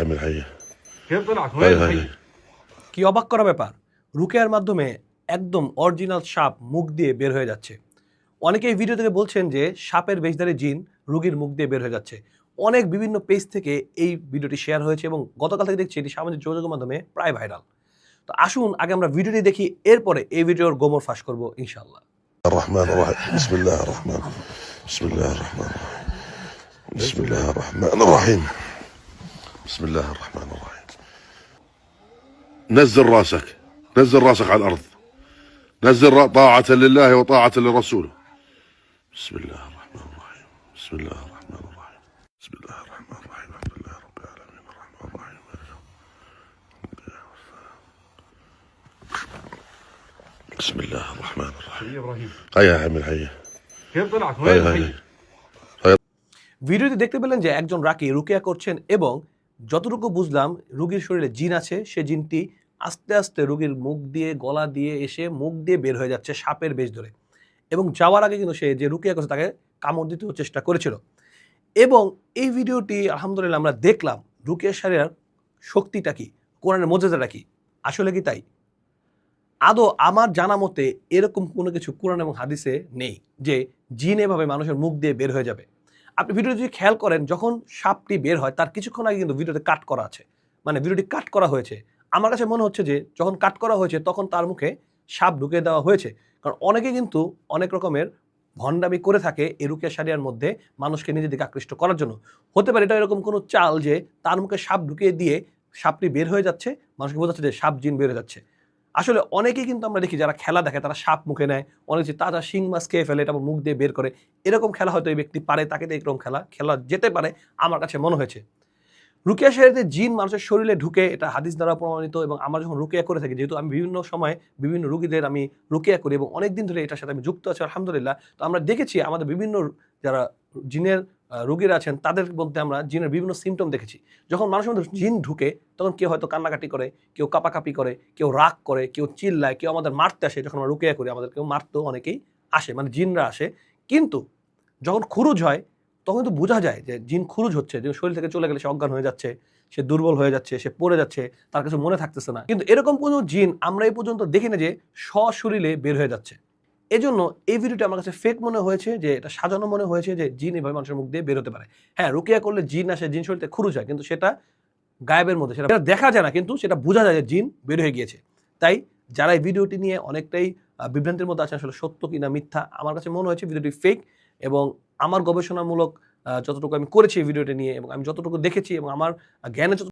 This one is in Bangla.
عم الحية كيف طلع هاي وين هاي الحي؟ কি অবাক করা ব্যাপার রুকেয়ার মাধ্যমে একদম অরিজিনাল সাপ মুখ দিয়ে বের হয়ে যাচ্ছে অনেকে এই ভিডিও থেকে বলছেন যে সাপের বেশধারী জিন রুগীর মুখ দিয়ে বের হয়ে যাচ্ছে অনেক বিভিন্ন পেজ থেকে এই ভিডিওটি শেয়ার হয়েছে এবং গতকাল থেকে দেখছি এটি সামাজিক যোগাযোগের মাধ্যমে প্রায় ভাইরাল তো আসুন আগে আমরা ভিডিওটি দেখি এরপরে এই ভিডিওর গোমর ফাঁস করবো ইনশাল্লাহ الرحمن الرحيم بسم الله الرحمن بسم الله الرحمن الرحيم بسم الله الرحمن الرحيم بسم الله الرحمن الرحيم نزل راسك نزل راسك على الأرض نزل را- طاعة لله وطاعة لرسوله بسم الله الرحمن الرحيم بسم الله الرحمن الرحيم بسم الله الرحمن الرحيم الحمد لله رب العالمين الرحمن الرحيم مالك يوم الدين. بسم الله الرحمن الرحيم يا ابراهيم هيا يا عم الحية كيف طلع هاي وين هاي الحي؟ ভিডিওতে দেখতে পেলেন যে একজন রাকি রুকিয়া করছেন এবং যতটুকু বুঝলাম, রুগীর শরীরে জিন আছে, সে জিনটি আস্তে আস্তে রুগীর মুখ দিয়ে, গলা দিয়ে এসে মুখ দিয়ে বের হয়ে যাচ্ছে সাপের বেশ ধরে। এবং যাওয়ার আগে কিন্তু সে যে রুকিয়া করছে তাকে কামড় দিতেও চেষ্টা করেছিল। এবং এই ভিডিওটি আলহামদুলিল্লাহ আমরা দেখলাম, রুকিয়া সারিয়ার শক্তিটা কি, কোরআনের মর্যাদাটা কি, আসলে কি তাই? আদৌ আমার জানা মতে এরকম কোনো কিছু কোরআন এবং হাদিসে নেই যে জিন এভাবে মানুষের মুখ দিয়ে বের হয়ে যাবে। আপনি ভিডিও যদি খেয়াল করেন, যখন সাপটি বের হয়, তার কিছুক্ষণ আগে কিন্তু ভিডিওতে কাট করা আছে। মানে ভিডিওটি কাট করা হয়েছে। আমার কাছে মনে হচ্ছে যে, যখন কাট করা হয়েছে, তখন তার মুখে সাপ ঢুকে দেওয়া হয়েছে। কারণ অনেকে কিন্তু অনেক রকমের ভণ্ডামি করে থাকে এই রুকিয়া সারিয়ার মধ্যে মানুষকে নিজের দিকে আকৃষ্ট করার জন্য। হতে পারে এটা এরকম কোনো চাল যে, তার মুখে সাপ ঢুকিয়ে দিয়ে সাপটি বের হয়ে যাচ্ছে, মানুষকে বোঝাচ্ছে যে, সাপ জিন বের হয়ে যাচ্ছে। আসলে অনেকেই কিন্তু আমরা দেখি যারা খেলা দেখে, তারা সাপ মুখে নেয়, অনেক তাজা শিং মাছ খেয়ে ফেলে এটা মুখ দিয়ে বের করে, এরকম খেলা হয়তো এই ব্যক্তি পারে, তাকে দিয়ে এরকম খেলা খেলা যেতে পারে আমার কাছে মনে হয়েছে। রুকিয়া শরীরে জিন মানুষের শরীরে ঢুকে এটা হাদিস দ্বারা প্রমাণিত এবং আমরা যখন রুকিয়া করে থাকি, যেহেতু আমি বিভিন্ন সময় বিভিন্ন রুগীদের আমি রুকিয়া করি এবং অনেক দিন ধরে এটার সাথে আমি যুক্ত আছি, আলহামদুলিল্লাহ, তো আমরা দেখেছি আমাদের বিভিন্ন যারা জিনের রোগীরা আছেন, তাদের মধ্যে আমরা জিনের বিভিন্ন সিমটম দেখেছি। যখন মানুষের মধ্যে জিন ঢুকে, তখন কেউ হয়তো কান্নাকাটি করে, কেউ কাপাকাপি করে, কেউ রাগ করে, কেউ চিল্লায়, কেউ আমাদের মারতে আসে, যখন আমরা রুকিয়া করি, আমাদের কেউ মারতেও অনেকেই আসে মানে জিনরা আসে। কিন্তু যখন খুরুজ হয়, তখন কিন্তু বোঝা যায় যে জিন খুরুজ হচ্ছে, যে শরীর থেকে চলে গেলে সে অজ্ঞান হয়ে যাচ্ছে, সে দুর্বল হয়ে যাচ্ছে, সে পড়ে যাচ্ছে, তার কিছু মনে থাকতেছে না। কিন্তু এরকম কোনো জিন আমরা এই পর্যন্ত দেখি না যে সশরীরে বের হয়ে যাচ্ছে। এজন্য এই ভিডিওটা আমার কাছে ফেক মনে হয়েছে যে, এটা সাজানো মনে হয়েছে যে, জিন এভাবে মানুষের মুখ দিয়ে বের হতে পারে। হ্যাঁ রুকিয়া করলে জিন আসে, জিন শরীরে খুরুজ হয়, কিন্তু সেটা গায়েবের মধ্যে, সেটা দেখা যায় না, কিন্তু সেটা বোঝা যায় যে জিন বের হয়ে গিয়েছে। তাই যারা এই ভিডিওটি নিয়ে অনেকটাই বিভ্রান্তির মধ্যে আছে, আসলে সত্য কিনা মিথ্যা, আমার কাছে মনে হয়েছে ভিডিওটি ফেক এবং আমার গবেষণামূলক যতটুকু আমি করেছি এই ভিডিওটি নিয়ে এবং আমি যতটুকু দেখেছি এবং আমার জ্ঞানে